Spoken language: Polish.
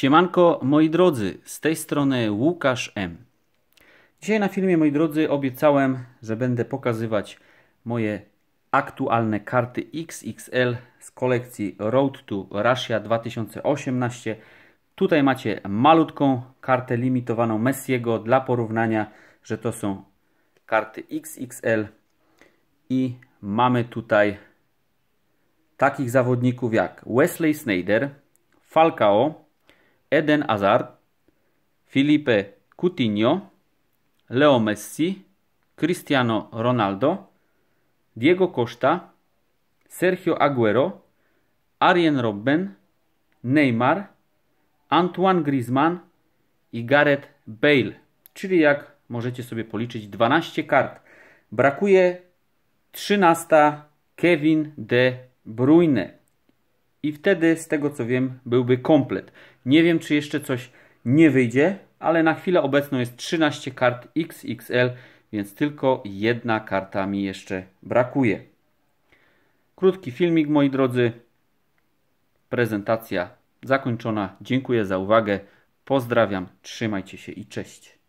Siemanko moi drodzy, z tej strony Łukasz M. Dzisiaj na filmie moi drodzy obiecałem, że będę pokazywać moje aktualne karty XXL z kolekcji Road to Russia 2018. Tutaj macie malutką kartę limitowaną Messiego dla porównania, że to są karty XXL i mamy tutaj takich zawodników jak Wesley Snyder, Falcao, Eden Hazard, Felipe Coutinho, Leo Messi, Cristiano Ronaldo, Diego Costa, Sergio Aguero, Arjen Robben, Neymar, Antoine Griezmann i Gareth Bale. Czyli jak możecie sobie policzyć 12 kart. Brakuje 13 Kevin De Bruyne. I wtedy, z tego co wiem, byłby komplet. Nie wiem, czy jeszcze coś nie wyjdzie, ale na chwilę obecną jest 13 kart XXL, więc tylko jedna karta mi jeszcze brakuje. Krótki filmik, moi drodzy. Prezentacja zakończona. Dziękuję za uwagę. Pozdrawiam, trzymajcie się i cześć.